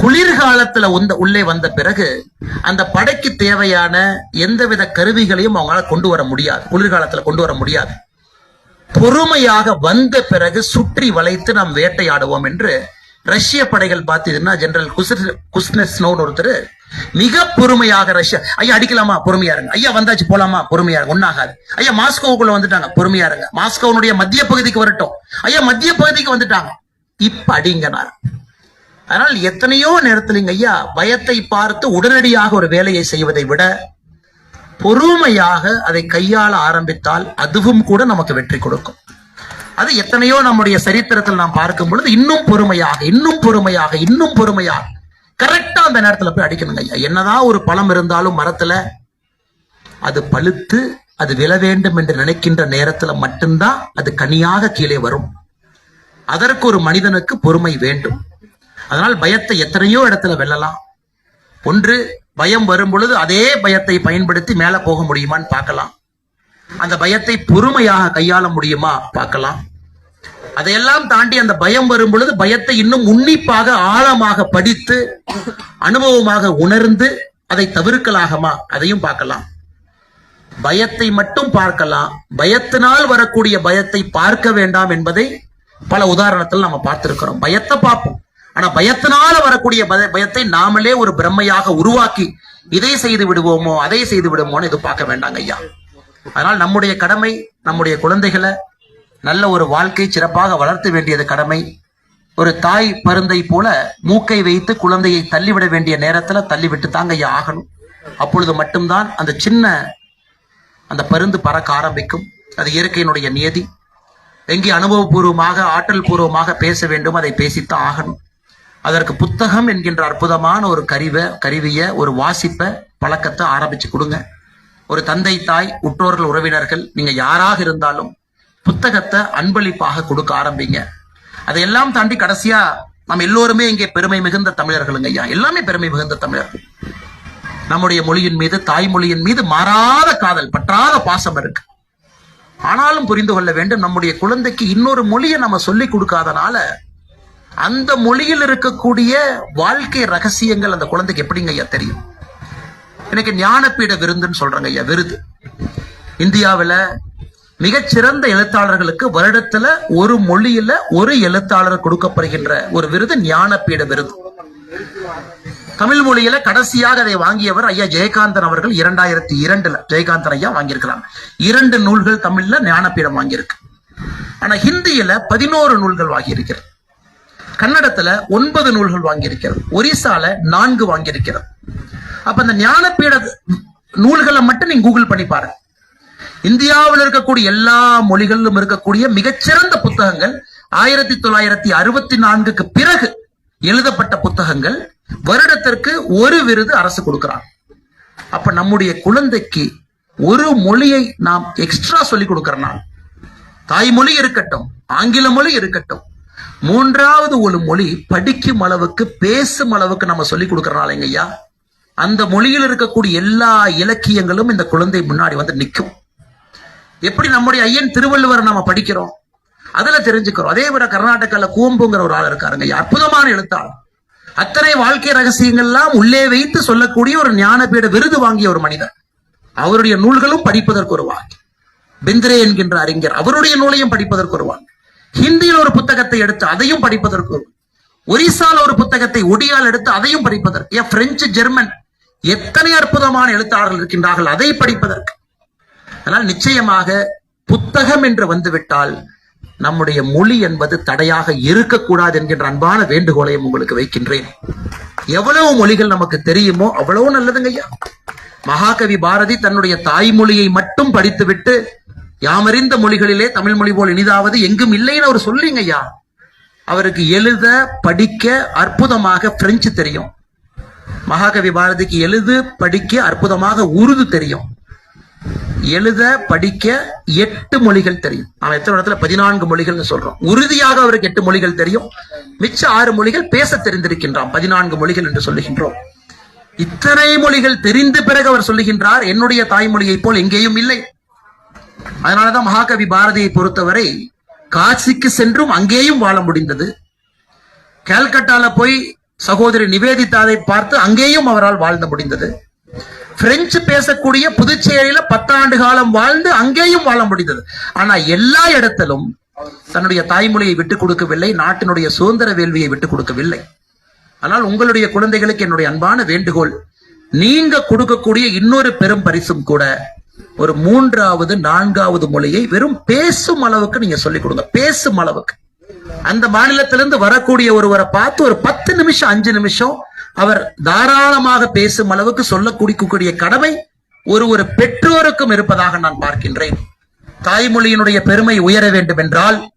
குளிர்காலத்துல உந்த உள்ளே வந்த பிறகு அந்த படைக்கு தேவையான எந்தவித கருவிகளையும் அவங்களால கொண்டு வர முடியாது. குளிர்காலத்துல கொண்டு வர முடியாது. பொறுமையாக வந்த பிறகு சுற்றி வளைத்து நாம் வேட்டையாடுவோம் என்று ரஷ்ய படைகள் பார்த்தீங்கன்னா ஜெனரல் குஸ்னஸ்னோன்னு ஒருத்தர் மிக பொறுமையாக ரஷ்யா ஐயா அடிக்கலாமா? பொறுமையா இருங்க. ஐயா வந்தாச்சு போலாமா? பொறுமையா இருங்க. ஒன்னாகாது ஐயா மாஸ்கோவுக்குள்ள வந்துட்டாங்க. பொறுமையா இருங்க. மாஸ்கோனுடைய மத்திய பகுதிக்கு வரட்டும். ஐயா மத்திய பகுதிக்கு வந்துட்டாங்க. இப்ப அடிங்கனார் அதனால் எத்தனையோ நேரத்திலங்க ஐயா பயத்தை பார்த்து உடனடியாக ஒரு வேலையை செய்வதை விட பொறுமையாக அதை கையாள ஆரம்பித்தால் அதுவும் கூட நமக்கு வெற்றி கொடுக்கும். அது எத்தனையோ நம்முடைய சரித்திரத்தில் நாம் பார்க்கும் பொழுது இன்னும் பொறுமையாக இன்னும் பொறுமையாக இன்னும் பொறுமையாக கரெக்டா அந்த நேரத்துல போய் அடிக்கணுங்க ஐயா. என்னதான் ஒரு பழம் இருந்தாலும் மரத்துல அது பழுத்து அது விழ வேண்டும் என்று நினைக்கின்ற நேரத்துல மட்டும்தான் அது கனியாக கீழே வரும். அதற்கு ஒரு மனிதனுக்கு பொறுமை வேண்டும். அதனால் பயத்தை எத்தனையோ இடத்துல வெல்லலாம். ஒன்று பயம் வரும் பொழுது அதே பயத்தை பயன்படுத்தி மேலே போக முடியுமான்னு பார்க்கலாம். அந்த பயத்தை பொறுமையாக கையாள முடியுமா? பார்க்கலாம். அதையெல்லாம் தாண்டி அந்த பயம் வரும் பொழுது பயத்தை இன்னும் உன்னிப்பாக ஆழமாக படித்து அனுபவமாக உணர்ந்து அதை தவிர்க்கலாகமா? அதையும் பார்க்கலாம். பயத்தை மட்டும் பார்க்கலாம். பயத்தினால் வரக்கூடிய பயத்தை பார்க்க வேண்டாம் என்பதை பல உதாரணத்தில் நம்ம பார்த்திருக்கிறோம். பயத்தை பார்ப்போம். ஆனா பயத்தினால வரக்கூடிய பய- பயத்தை நாமளே ஒரு பிரம்மையாக உருவாக்கி இதை செய்து விடுவோமோ அதை செய்து விடுவோமோன்னு இது பார்க்க வேண்டாங்க ஐயா. அதனால் நம்முடைய கடமை நம்முடைய குழந்தைகளை நல்ல ஒரு வாழ்க்கை சிறப்பாக வளர்த்த வேண்டியது கடமை. ஒரு தாய் பருந்தை போல மூக்கை வைத்து குழந்தையை தள்ளிவிட வேண்டிய நேரத்துல தள்ளிவிட்டு தாங்க ஐயா ஆகணும். அப்பொழுது மட்டும்தான் அந்த சின்ன அந்த பருந்து பறக்க ஆரம்பிக்கும். அது இயற்கையினுடைய நியதி. எங்கே அனுபவபூர்வமாக ஆற்றல் பூர்வமாக பேச வேண்டும் அதை பேசித்தான் ஆகணும். அதற்கு புத்தகம் என்கின்ற அற்புதமான ஒரு கருவை கருவிய ஒரு வாசிப்ப பழக்கத்தை ஆரம்பிச்சு கொடுங்க. ஒரு தந்தை தாய் உற்றோர்கள் உறவினர்கள் நீங்க யாராக இருந்தாலும் புத்தகத்தை அன்பளிப்பாக கொடுக்க ஆரம்பிங்க. அதையெல்லாம் தாண்டி கடைசியா நம்ம எல்லோருமே இங்கே பெருமை மிகுந்த தமிழர்களுங்க ஐயா. எல்லாமே பெருமை மிகுந்த தமிழர்கள் நம்முடைய மொழியின் மீது தாய்மொழியின் மீது மாறாத காதல் பற்றாத பாசம் இருக்கு. ஆனாலும் புரிந்து கொள்ள வேண்டும் நம்முடைய குழந்தைக்கு இன்னொரு மொழியை நம்ம சொல்லிக் கொடுக்காதனால அந்த மொழியில் இருக்கக்கூடிய வாழ்க்கை ரகசியங்கள் அந்த குழந்தைக்கு எப்படிங்க ஐயா தெரியும்? எனக்கு ஞானப்பீட விருதுன்னு சொல்றாங்க ஐயா விருது. இந்தியாவில் மிகச்சிறந்த எழுத்தாளர்களுக்கு வருடத்துல ஒரு மொழியில ஒரு எழுத்தாளர் கொடுக்கப்படுகின்ற ஒரு விருது ஞானப்பீட விருது. தமிழ் மொழியில கடைசியாக அதை வாங்கியவர் ஐயா ஜெயகாந்தன் அவர்கள் இரண்டாயிரத்தி இரண்டுல. ஜெயகாந்தன் ஐயா வாங்கியிருக்கிறாங்க. இரண்டு நூல்கள் தமிழ்ல ஞானப்பீடம் வாங்கியிருக்கு. ஆனா ஹிந்தியில பதினோரு நூல்கள் வாங்கியிருக்கிறது கன்னடத்துல ஒன்பது நூல்கள் வாங்கியிருக்கிறது. ஒரிசால நான்கு வாங்கியிருக்கிறது. அப்ப அந்த ஞானப்பீட நூல்களை மட்டும் நீங்க கூகுள் பண்ணி பாருங்க. இந்தியாவில் இருக்கக்கூடிய எல்லா மொழிகளிலும் இருக்கக்கூடிய மிகச்சிறந்த புத்தகங்கள் ஆயிரத்தி தொள்ளாயிரத்தி அறுபத்தி நான்குக்கு பிறகு எழுதப்பட்ட புத்தகங்கள் வருடத்திற்கு ஒரு விருது அரசு கொடுக்கிறாங்க. அப்ப நம்முடைய குழந்தைக்கு ஒரு மொழியை நாம் எக்ஸ்ட்ரா சொல்லி கொடுக்கறனால தாய்மொழி இருக்கட்டும் ஆங்கில மொழி இருக்கட்டும் மூன்றாவது ஒரு மொழி படிக்கும் அளவுக்கு பேசும் அளவுக்கு நம்ம சொல்லி கொடுக்கறனாலங்க ஐயா அந்த மொழியில் இருக்கக்கூடிய எல்லா இலக்கியங்களும் இந்த குழந்தை முன்னாடி வந்து நிற்கும். எப்படி நம்முடைய ஐயன் திருவள்ளுவரை நம்ம படிக்கிறோம்? அதுல தெரிஞ்சுக்கிறோம். அதே விட கர்நாடகால கூம்புங்கிற ஒரு ஆள் இருக்காருங்க. அற்புதமான எழுத்தாளர். அத்தனை வாழ்க்கை ரகசியங்கள்லாம் உள்ளே வைத்து சொல்லக்கூடிய ஒரு ஞானபீட விருது வாங்கிய ஒரு மனிதர். அவருடைய நூல்களும் படிப்பதற்கு ஒரு வாங்கி பிந்திரே என்கின்ற அறிஞர் அவருடைய நூலையும் படிப்பதற்கு ஒரு வாங்கி ஹிந்தியில் ஒரு புத்தகத்தை எடுத்து அதையும் படிப்பதற்கு. ஒரிசால ஒரு புத்தகத்தை ஒடியால் எடுத்து அதையும் படிப்பதற்கு. ஏன் பிரெஞ்சு ஜெர்மன் எத்தனை அற்புதமான எழுத்தாளர்கள் இருக்கின்றார்கள் அதை படிப்பதற்கு. அதனால் நிச்சயமாக புத்தகம் என்று வந்துவிட்டால் நம்முடைய மொழி என்பது தடையாக இருக்கக்கூடாது என்கின்ற அன்பான வேண்டுகோளையும் உங்களுக்கு வைக்கின்றேன். எவ்வளவு மொழிகள் நமக்கு தெரியுமோ அவ்வளவு நல்லதுங்க ஐயா மகாகவி பாரதி தன்னுடைய தாய்மொழியை மட்டும் படித்துவிட்டு யாமறிந்த மொழிகளிலே தமிழ் மொழி போல் இனிதாவது எங்கும் இல்லைன்னு அவர் சொல்லிங்க ஐயா அவருக்கு எழுத படிக்க அற்புதமாக பிரெஞ்சு தெரியும். மகாகவி பாரதிக்கு எழுது படிக்க அற்புதமாக உருது தெரியும். எழுத படிக்க எட்டு மொழிகள் தெரியும். அவன் எத்தனை இடத்துல பதினான்கு மொழிகள்னு சொல்றோம். உறுதியாக அவருக்கு எட்டு மொழிகள் தெரியும். மிச்ச ஆறு மொழிகள் பேச தெரிந்திருக்கின்றான் பதினான்கு மொழிகள் என்று சொல்லுகின்றோம். இத்தனை மொழிகள் தெரிந்த பிறகு அவர் சொல்லுகின்றார் என்னுடைய தாய்மொழியைப் போல் எங்கேயும் இல்லை. அதனாலதான் மகாகவி பாரதியை பொறுத்தவரை காசிக்கு சென்றும் அங்கேயும் வாழ முடிந்தது. கல்கட்டால போய் சகோதரி நிவேதிதாவை பார்த்து அங்கேயும் அவரால் வாழ்ந்து முடிந்தது. பிரெஞ்சு பேசக்கூடிய புதுச்சேரியில பத்தாண்டு காலம் வாழ்ந்து அங்கேயும் வாழ முடிந்தது. ஆனா எல்லா இடத்திலும் தன்னுடைய தாய்மொழியை விட்டுக் கொடுக்கவில்லை நாட்டினுடைய சுதந்திர வேள்வியை விட்டுக் கொடுக்கவில்லை. ஆனால் உங்களுடைய குழந்தைகளுக்கு என்னுடைய அன்பான வேண்டுகோள் நீங்க கொடுக்கக்கூடிய இன்னொரு பெரும் பரிசும் கூட ஒரு மூன்றாவது நான்காவது மொழியை வெறும் பேசும் அளவுக்கு நீங்க சொல்லிக் கொடுங்க. பேசும் அளவுக்கு. அந்த மாநிலத்திலிருந்து வரக்கூடிய ஒருவரை பார்த்து ஒரு பத்து நிமிஷம் அஞ்சு நிமிஷம் அவர் தாராளமாக பேசும் அளவுக்கு சொல்லக்கூடிய கடமை ஒரு ஒரு பெற்றோருக்கும் இருப்பதாக நான் பார்க்கின்றேன். தாய்மொழியினுடைய பெருமை உயர வேண்டும் என்றால்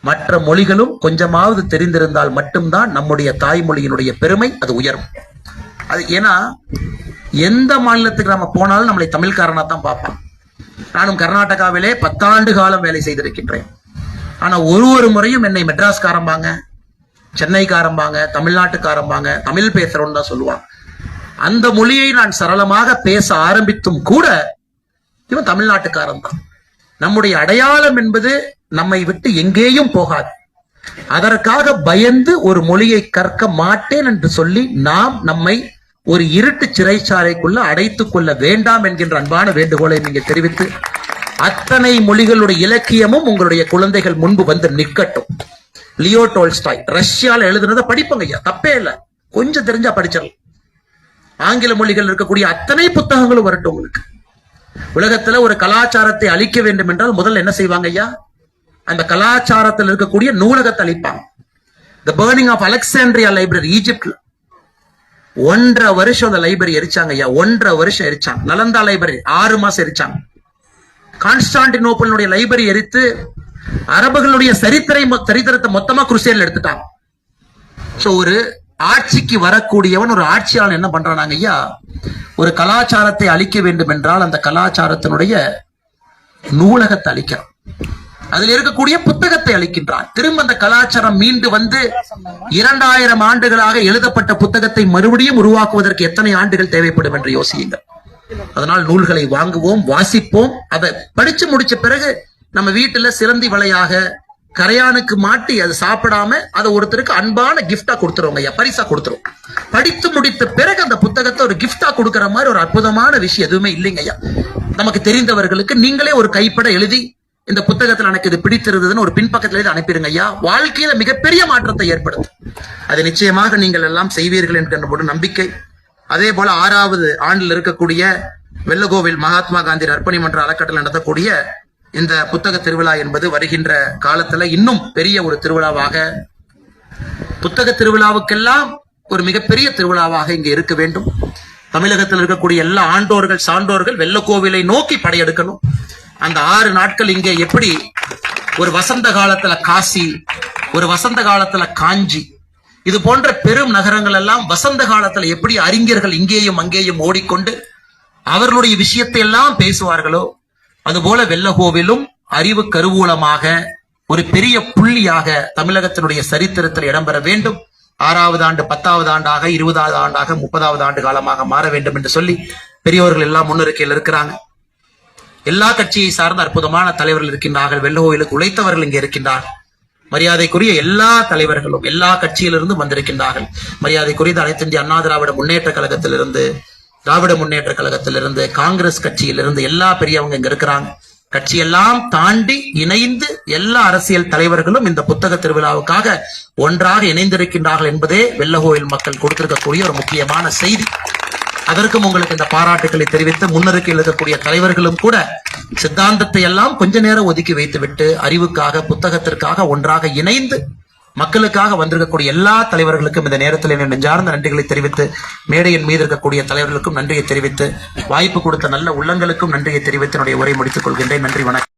மற்ற மொழிகளும் கொஞ்சமாவது தெரிந்திருந்தால் மட்டும்தான் நம்முடைய தாய்மொழியினுடைய பெருமை அது உயரும். அது ஏன்னா எந்த மாநிலத்துக்கு நம்ம போனாலும் நம்மளை தமிழ்காரனா தான் பார்ப்பான். நானும் கர்நாடகாவிலே பத்தாண்டு காலம் வேலை செய்திருக்கின்றேன். ஆனா ஒரு ஒரு முறையும் என்னை மெட்ராஸ்காரம்பாங்க சென்னைக்காரம்பாங்க தமிழ்நாட்டுக்காரம்பாங்க தமிழ் பேசுறோன்னு தான் சொல்லுவான். அந்த மொழியை நான் சரளமாக பேச ஆரம்பித்தும் கூட இவன் தமிழ்நாட்டுக்காரன் தான். நம்முடைய அடையாளம் என்பது நம்மை விட்டு எங்கேயும் போகாது. அதற்காக பயந்து ஒரு மொழியை கற்க மாட்டேன் என்று சொல்லி நாம் நம்மை ஒரு இருட்டு சிறைச்சாலைக்குள்ள அடைத்துக் கொள்ள வேண்டாம் என்கின்ற அன்பான வேண்டுகோளை நீங்க தெரிவித்து அத்தனை மொழிகளுடைய இலக்கியமும் உங்களுடைய குழந்தைகள் முன்பு வந்து நிக்கட்டும் லியோ டோல்ஸ்டாய் ரஷ்யால எழுதுனதை படிப்பங்க ஐயா தப்பே இல்ல. கொஞ்சம் தெரிஞ்சா படிச்சிடலாம். ஆங்கில மொழிகள் இருக்கக்கூடிய அத்தனை புத்தகங்களும் வரட்டும் உங்களுக்கு. உலகத்துல ஒரு கலாச்சாரத்தை அழிக்க வேண்டும் என்றால் முதல்ல என்ன செய்வாங்க ஐயா? அந்த கலாச்சாரத்தில் இருக்கக்கூடிய நூலகத்தை அழிப்பாங்க. The burning of Alexandria library ஈஜிப்ட்ல ஒன்றரை வருஷம் அந்த லைப்ரரி எரிச்சாங்க ஐயா. ஒன்றரை வருஷம் எரிச்சாங்க. நலந்தா லைப்ரரி ஆறு மாசம் எரிச்சாங்க. கான்ஸ்டான்டினோப்பிளுடைய லைப்ரரி எரித்து அரபுகளுடைய சரித்திரை மொ- சரித்திரத்தை மொத்தமா குருசேல எடுத்துட்டாங்க. சோ ஒரு ஆட்சிக்கு வரக்கூடியவன் ஒரு ஆட்சியாளன் என்ன பண்றானாங்க ஐயா? ஒரு கலாச்சாரத்தை அழிக்க வேண்டும் என்றால் அந்த கலாச்சாரத்தினுடைய நூலகத்தை அழிக்கிறான். அதில் இருக்கக்கூடிய புத்தகத்தை அளிக்கின்றான் திரும்ப அந்த கலாச்சாரம் மீண்டு வந்து இரண்டாயிரம் ஆண்டுகளாக எழுதப்பட்ட புத்தகத்தை மறுபடியும் உருவாக்குவதற்கு எத்தனை ஆண்டுகள் தேவைப்படும் என்று யோசியுங்கள். அதனால் நூல்களை வாங்குவோம் வாசிப்போம். அதை படிச்சு முடிச்ச பிறகு நம்ம வீட்டுல சிலந்தி வலையாக கரையானுக்கு மாட்டி அது சாப்பிடாம அதை ஒருத்தருக்கு அன்பான கிஃப்டா கொடுத்துருவோங்க ஐயா. பரிசா கொடுத்துருவோம். படித்து முடித்த பிறகு அந்த புத்தகத்தை ஒரு கிஃப்டா கொடுக்கிற மாதிரி ஒரு அற்புதமான விஷயம் எதுவுமே இல்லைங்க ஐயா. நமக்கு தெரிந்தவர்களுக்கு நீங்களே ஒரு கைப்பட எழுதி இந்த புத்தகத்தில் எனக்கு இது பிடித்திருந்ததுன்னு ஒரு பின்பக்கத்துல இது அனுப்பிடுங்க ஐயா. வாழ்க்கையில மிகப்பெரிய மாற்றத்தை ஏற்படுத்தும். அதை நிச்சயமாக நீங்கள் எல்லாம் செய்வீர்கள் என்கின்ற ஒரு நம்பிக்கை. அதே போல ஆறாவது ஆண்டில் இருக்கக்கூடிய வெள்ளகோவில் மகாத்மா காந்தி அர்ப்பணி மன்ற அறக்கட்டளை நடத்தக்கூடிய இந்த புத்தக திருவிழா என்பது வருகின்ற காலத்துல இன்னும் பெரிய ஒரு திருவிழாவாக புத்தக திருவிழாவுக்கெல்லாம் ஒரு மிகப்பெரிய திருவிழாவாக இங்கு இருக்க வேண்டும். தமிழகத்தில் இருக்கக்கூடிய எல்லா ஆண்டோர்கள் சான்றோர்கள் வெள்ளக்கோவிலை நோக்கி படையெடுக்கணும். அந்த ஆறு நாட்கள் இங்கே எப்படி ஒரு வசந்த காலத்துல காசி ஒரு வசந்த காலத்துல காஞ்சி இது போன்ற பெரும் நகரங்கள் எல்லாம் வசந்த காலத்துல எப்படி அறிஞர்கள் இங்கேயும் அங்கேயும் ஓடிக்கொண்டு அவர்களுடைய விஷயத்தை எல்லாம் பேசுவார்களோ அதுபோல வெள்ளகோவிலும் அறிவு கருவூலமாக ஒரு பெரிய புள்ளியாக தமிழகத்தினுடைய சரித்திரத்தில் இடம்பெற வேண்டும். ஆறாவது ஆண்டு பத்தாவது ஆண்டாக இருபதாவது ஆண்டாக முப்பதாவது ஆண்டு காலமாக மாற வேண்டும் என்று சொல்லி பெரியவர்கள் எல்லாம் முன்னிருக்கையில் இருக்கிறாங்க. எல்லா கட்சியை சார்ந்த அற்புதமான தலைவர்கள் இருக்கின்றார்கள். வெள்ளகோயிலுக்கு உழைத்தவர்கள் இங்கே இருக்கின்றார்கள் மரியாதைக்குரிய எல்லா தலைவர்களும் எல்லா கட்சியிலிருந்தும் வந்திருக்கின்றார்கள். மரியாதைக்குரிய அனைத்து இந்திய அண்ணா திராவிட முன்னேற்ற கழகத்திலிருந்து திராவிட முன்னேற்ற கழகத்திலிருந்து காங்கிரஸ் கட்சியிலிருந்து எல்லா பெரியவங்க இங்க இருக்கிறாங்க. கட்சியெல்லாம் தாண்டி இணைந்து எல்லா அரசியல் தலைவர்களும் இந்த புத்தக திருவிழாவுக்காக ஒன்றாக இணைந்திருக்கின்றார்கள் என்பதே வெள்ளகோயில் மக்கள் கொடுத்திருக்கக்கூடிய ஒரு முக்கியமான செய்தி. அதற்கும் உங்களுக்கு இந்த பாராட்டுக்களை தெரிவித்து முன்னறிக்கையில் இருக்கக்கூடிய தலைவர்களும் கூட சித்தாந்தத்தை எல்லாம் கொஞ்ச நேரம் ஒதுக்கி வைத்துவிட்டு அறிவுக்காக புத்தகத்திற்காக ஒன்றாக இணைந்து மக்களுக்காக வந்திருக்கக்கூடிய எல்லா தலைவர்களுக்கும் இந்த நேரத்தில் என்ன நெஞ்சார்ந்த நன்றிகளை தெரிவித்து மேடையின் மீது இருக்கக்கூடிய தலைவர்களுக்கும் நன்றியை தெரிவித்து வாய்ப்பு கொடுத்த நல்ல உள்ளங்களுக்கும் நன்றியை தெரிவித்து என்னுடைய உரை முடித்துக் கொள்கின்றேன். நன்றி வணக்கம்.